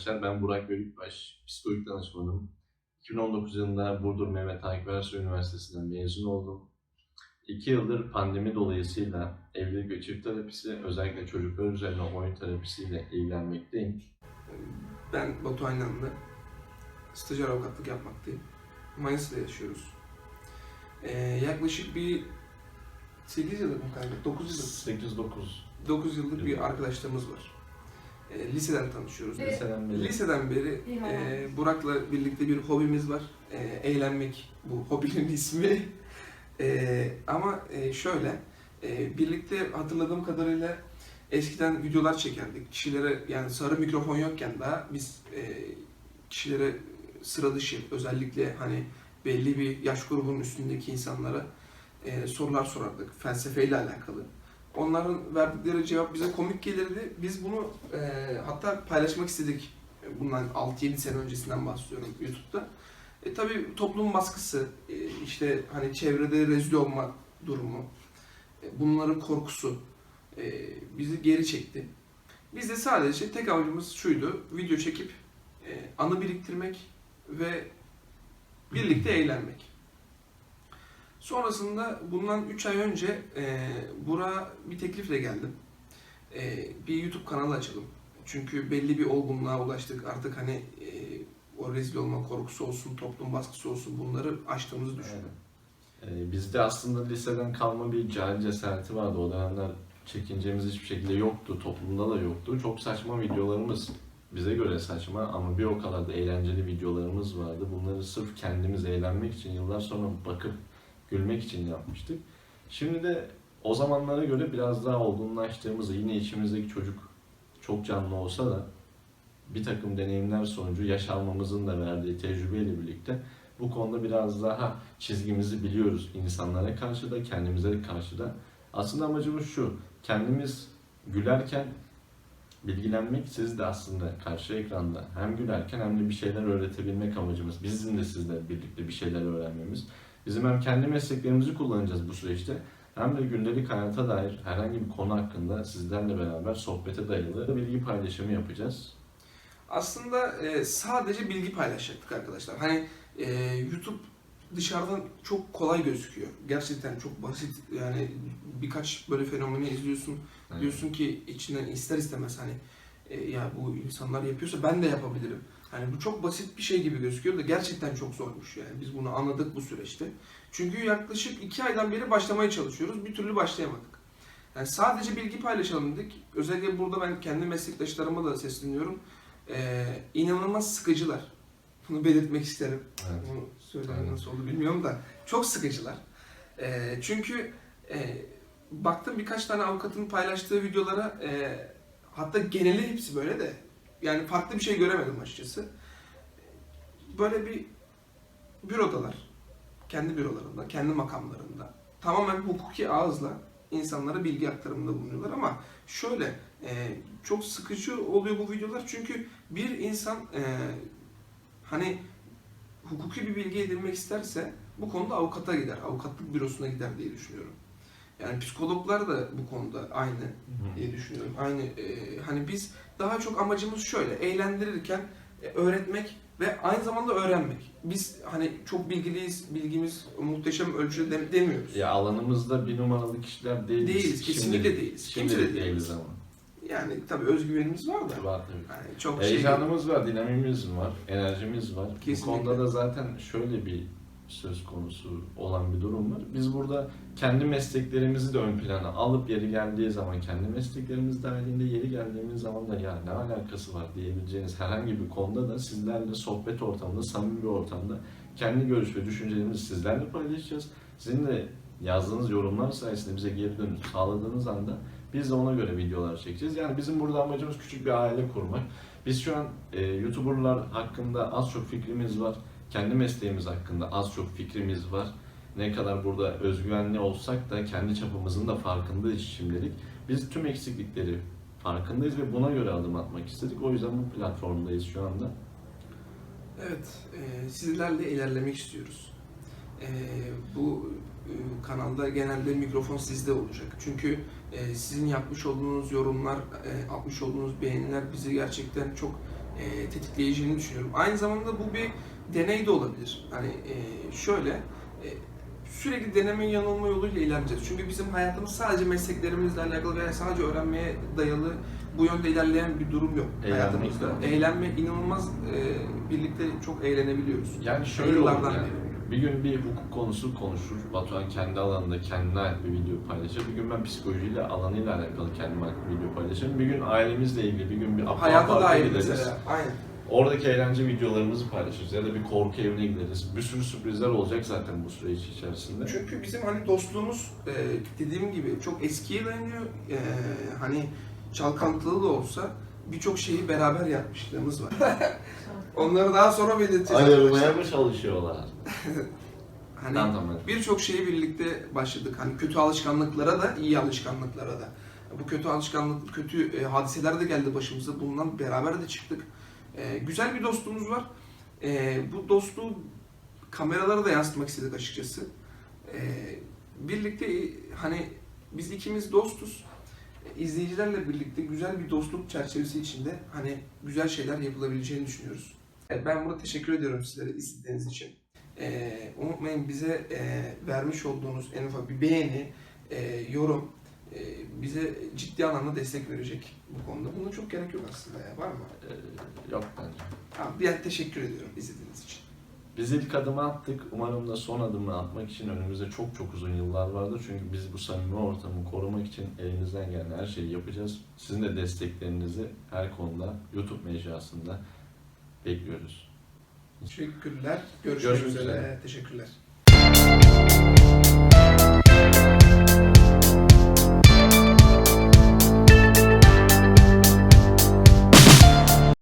arkadaşlar. Ben Burak Bölükbaş, psikolojik danışmanım. 2019 yılında Burdur Mehmet Akif Ersoy Üniversitesi'nden mezun oldum. 2 yıldır pandemi dolayısıyla evlilik ve çift terapisi, özellikle çocuklar üzerine oyun terapisiyle ilgilenmekteyim. Ben Batu Aynanlı. Stajyer avukatlık yapmaktayım. Manisa'da yaşıyoruz. Ee, yaklaşık bir 8 yıldır mı kanka? 9 yıldır. 8-9 9 yıldır bir arkadaşlarımız var. Ee, liseden tanışıyoruz. Evet. liseden beri. Liseden beri e, Burak'la birlikte bir hobimiz var. E, eğlenmek bu hobinin ismi. E, ama e, şöyle, e, birlikte hatırladığım kadarıyla eskiden videolar çekerdik. Kişilere yani sarı mikrofon yokken daha biz e, kişilere sıra dışı özellikle hani belli bir yaş grubunun üstündeki insanlara e, sorular sorardık felsefeyle alakalı. Onların verdikleri cevap bize komik gelirdi. Biz bunu e, hatta paylaşmak istedik. Bundan 6-7 sene öncesinden bahsediyorum YouTube'da. E, tabii toplum baskısı, e, işte hani çevrede rezil olma durumu, e, bunların korkusu e, bizi geri çekti. Biz de sadece tek amacımız şuydu, video çekip e, anı biriktirmek ve birlikte eğlenmek. Sonrasında bundan 3 ay önce e, Burak'a bir teklifle geldim. E, bir YouTube kanalı açalım. Çünkü belli bir olgunluğa ulaştık. Artık hani e, o rezil olma korkusu olsun, toplum baskısı olsun bunları aştığımızı düşünüyorum. Ee, bizde aslında liseden kalma bir cahil cesareti vardı. O dönemler çekincemiz hiçbir şekilde yoktu. Toplumda da yoktu. Çok saçma videolarımız bize göre saçma ama bir o kadar da eğlenceli videolarımız vardı. Bunları sırf kendimiz eğlenmek için yıllar sonra bakıp gülmek için yapmıştık. Şimdi de o zamanlara göre biraz daha olgunlaştığımızda yine içimizdeki çocuk çok canlı olsa da bir takım deneyimler sonucu yaş almamızın da verdiği tecrübeyle birlikte bu konuda biraz daha çizgimizi biliyoruz insanlara karşı da kendimize karşı da. Aslında amacımız şu, kendimiz gülerken bilgilenmek, siz de aslında karşı ekranda hem gülerken hem de bir şeyler öğretebilmek amacımız. Bizim de sizle birlikte bir şeyler öğrenmemiz. Bizim hem kendi mesleklerimizi kullanacağız bu süreçte hem de gündelik hayata dair herhangi bir konu hakkında sizlerle beraber sohbete dayalı bilgi paylaşımı yapacağız. Aslında e, sadece bilgi paylaşacaktık arkadaşlar. Hani e, YouTube dışarıdan çok kolay gözüküyor. Gerçekten çok basit. Yani birkaç böyle fenomeni izliyorsun. Yani Diyorsun ki içinden ister istemez hani e, ya bu insanlar yapıyorsa ben de yapabilirim. Hani bu çok basit bir şey gibi gözüküyor da gerçekten çok zormuş yani. Biz bunu anladık bu süreçte. Çünkü yaklaşık iki aydan beri başlamaya çalışıyoruz. Bir türlü başlayamadık. Yani sadece bilgi paylaşalım dedik. Özellikle burada ben kendi meslektaşlarıma da sesleniyorum. Ee, inanılmaz sıkıcılar. Bunu belirtmek isterim. Evet. Bunu söylemek Aynen. nasıl oldu bilmiyorum da. Çok sıkıcılar. Ee, çünkü e, baktım birkaç tane avukatın paylaştığı videolara e, hatta geneli hepsi böyle de yani farklı bir şey göremedim açıkçası. Böyle bir bürodalar. Kendi bürolarında, kendi makamlarında. Tamamen hukuki ağızla insanlara bilgi aktarımında bulunuyorlar ama şöyle e, çok sıkıcı oluyor bu videolar çünkü bir insan e, hani hukuki bir bilgi edinmek isterse bu konuda avukata gider, avukatlık bürosuna gider diye düşünüyorum. Yani psikologlar da bu konuda aynı diye düşünüyorum. Aynı e, hani biz daha çok amacımız şöyle eğlendirirken e, öğretmek ve aynı zamanda öğrenmek. Biz hani çok bilgiliyiz, bilgimiz muhteşem ölçüde dem- demiyoruz. Ya alanımızda bir numaralı kişiler değiliz. Değiliz, kesinlikle değiliz. Kimse de değiliz değiliz. ama. Yani tabii özgüvenimiz var da. Var tabii. Yani çok şey Heyecanımız var, dinamimiz var, enerjimiz var. Kesinlikle. Bu konuda da zaten şöyle bir söz konusu olan bir durum var. Biz burada kendi mesleklerimizi de ön plana alıp yeri geldiği zaman, kendi mesleklerimiz dahilinde yeri geldiğimiz zaman da ya ne alakası var diyebileceğiniz herhangi bir konuda da sizlerle sohbet ortamında, samimi bir ortamda kendi görüş ve düşüncelerimizi sizlerle paylaşacağız. Sizin de yazdığınız yorumlar sayesinde bize geri dönüş sağladığınız anda biz de ona göre videolar çekeceğiz. Yani bizim burada amacımız küçük bir aile kurmak. Biz şu an e, YouTuber'lar hakkında az çok fikrimiz var. Kendi mesleğimiz hakkında az çok fikrimiz var. Ne kadar burada özgüvenli olsak da kendi çapımızın da farkındayız şimdilik. Biz tüm eksiklikleri farkındayız ve buna göre adım atmak istedik. O yüzden bu platformdayız şu anda. Evet, e, sizlerle ilerlemek istiyoruz. E, bu e, kanalda genelde mikrofon sizde olacak. Çünkü e, sizin yapmış olduğunuz yorumlar, e, atmış olduğunuz beğeniler bizi gerçekten çok e, tetikleyeceğini düşünüyorum. Aynı zamanda bu bir deney de olabilir. Hani e, şöyle e, sürekli deneme yanılma yoluyla ilerleyeceğiz. Çünkü bizim hayatımız sadece mesleklerimizle alakalı veya sadece öğrenmeye dayalı bu yönde ilerleyen bir durum yok Eğlenmek hayatımızda. Eğlenme inanılmaz e, birlikte çok eğlenebiliyoruz. Yani şöyle Yıllardan yani. Bir gün bir hukuk konusu konuşur. Batuhan kendi alanında kendine ait bir video paylaşır. Bir gün ben psikolojiyle alanıyla alakalı kendime ait bir video paylaşırım. Bir gün ailemizle ilgili, bir gün bir aptal Hayata parka dair gideriz. mesela. Aynen. Oradaki eğlence videolarımızı paylaşırız ya da bir korku evine gideriz. Bir sürü sürprizler olacak zaten bu süreç içerisinde. Çünkü bizim hani dostluğumuz e, dediğim gibi çok eskiye dayanıyor. E, hani çalkantılı da olsa birçok şeyi beraber yapmışlığımız var. Onları daha sonra belirteceğiz. Ayırmaya mı çalışıyorlar? Hani birçok şeyi birlikte başladık. Hani kötü alışkanlıklara da iyi alışkanlıklara da. Bu kötü alışkanlık, kötü e, hadiseler de geldi başımıza. Bundan beraber de çıktık. E, güzel bir dostluğumuz var. E, bu dostluğu kameralara da yansıtmak istedik açıkçası. E, birlikte e, hani biz ikimiz dostuz. İzleyicilerle birlikte güzel bir dostluk çerçevesi içinde hani güzel şeyler yapılabileceğini düşünüyoruz. Ben burada teşekkür ediyorum sizlere izlediğiniz için. Ee, unutmayın bize e, vermiş olduğunuz en ufak bir beğeni, e, yorum e, bize ciddi anlamda destek verecek bu konuda. Buna çok gerek yok aslında ya. Var mı? Ee, yok bence. Tamam, bir teşekkür ediyorum izlediğiniz için. Biz ilk adımı attık. Umarım da son adımı atmak için önümüzde çok çok uzun yıllar vardır. Çünkü biz bu samimi ortamı korumak için elimizden gelen her şeyi yapacağız. Sizin de desteklerinizi her konuda YouTube mecrasında bekliyoruz. Teşekkürler. Görüşmek Görüşmek üzere. üzere. Teşekkürler.